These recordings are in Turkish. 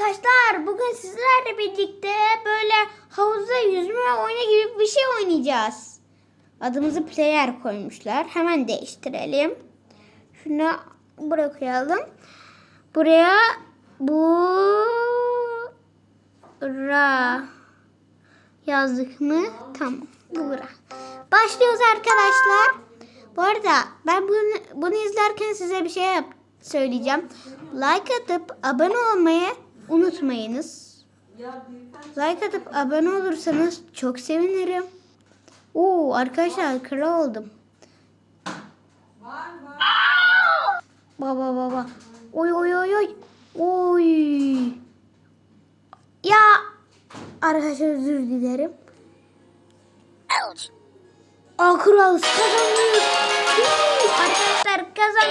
arkadaşlar. Bugün sizlerle birlikte böyle havuzda yüzme oyunu gibi bir şey oynayacağız. Adımızı player koymuşlar. Hemen değiştirelim. Şunu buraya. Buraya bu ra yazdık mı? Tamam. Bura. Başlıyoruz arkadaşlar. Bu arada ben bunu, bunu izlerken size bir şey yap, söyleyeceğim. Like atıp abone olmayı unutmayınız. Like atıp abone olursanız çok sevinirim. Oo arkadaşlar kral oldum. Baba baba. Oy oy oy oy. Oy. Ya arkadaşlar özür dilerim. Aa kralız kazandık. Arkadaşlar kazandık.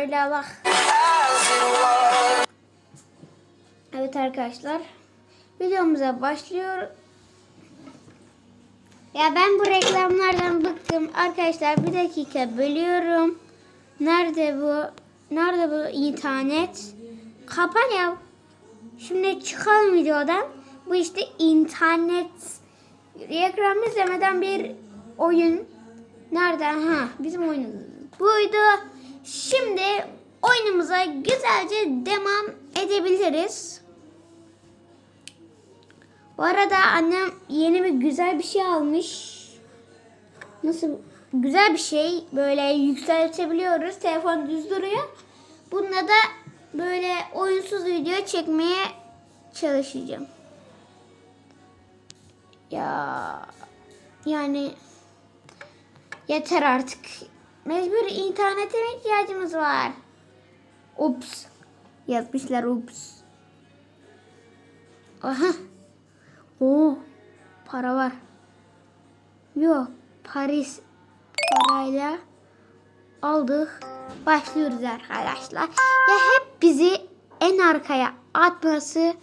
Şöyle bak. Evet arkadaşlar. Videomuza başlıyor. Ya ben bu reklamlardan bıktım. Arkadaşlar bir dakika bölüyorum. Nerede bu? Nerede bu internet? Kapan ya. Şimdi çıkalım videodan. Bu işte internet. Reklam izlemeden bir oyun. Nerede? Ha bizim oyunumuz. Buydu. Şimdi oyunumuza güzelce devam edebiliriz. Bu arada annem yeni bir güzel bir şey almış. Nasıl güzel bir şey böyle yükseltebiliyoruz. Telefon düz duruyor. Bununla da böyle oyunsuz video çekmeye çalışacağım. Ya yani yeter artık. Mecbur internete mi ihtiyacımız var? Ups. Yazmışlar ups. Aha. Oo, para var. Yok, Paris parayla aldık. Başlıyoruz arkadaşlar. Ya hep bizi en arkaya atması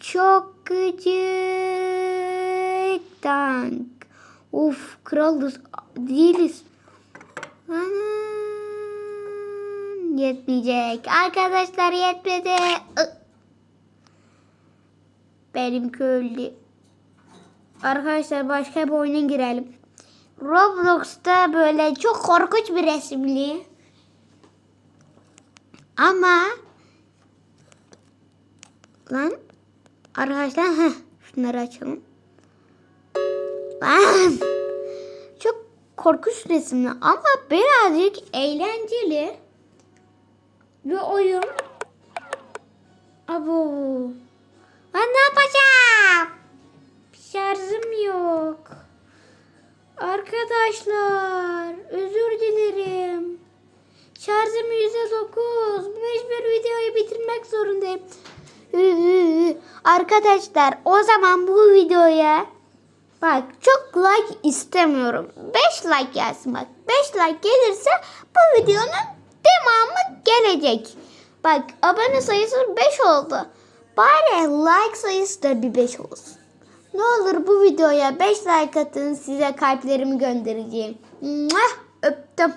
çok gıcık. Dank. Of kralız değiliz. Yetmeyecek. Arkadaşlar yetmedi. Benim köylü. Arkadaşlar başka bir oyuna girelim. Roblox'ta böyle çok korkunç bir resimli. Ama lan arkadaşlar heh, şunları açalım. Lan korkunç resimli ama birazcık eğlenceli bir oyun. Abo. Ben ne yapacağım? Şarjım yok. Arkadaşlar özür dilerim. Şarjım yüzde dokuz. Mecbur videoyu bitirmek zorundayım. Arkadaşlar o zaman bu videoya bak çok like istemiyorum. 5 like gelsin bak. 5 like gelirse bu videonun devamı gelecek. Bak abone sayısı 5 oldu. Bari like sayısı da bir 5 olsun. Ne olur bu videoya 5 like atın size kalplerimi göndereceğim. Mwah, Öptüm.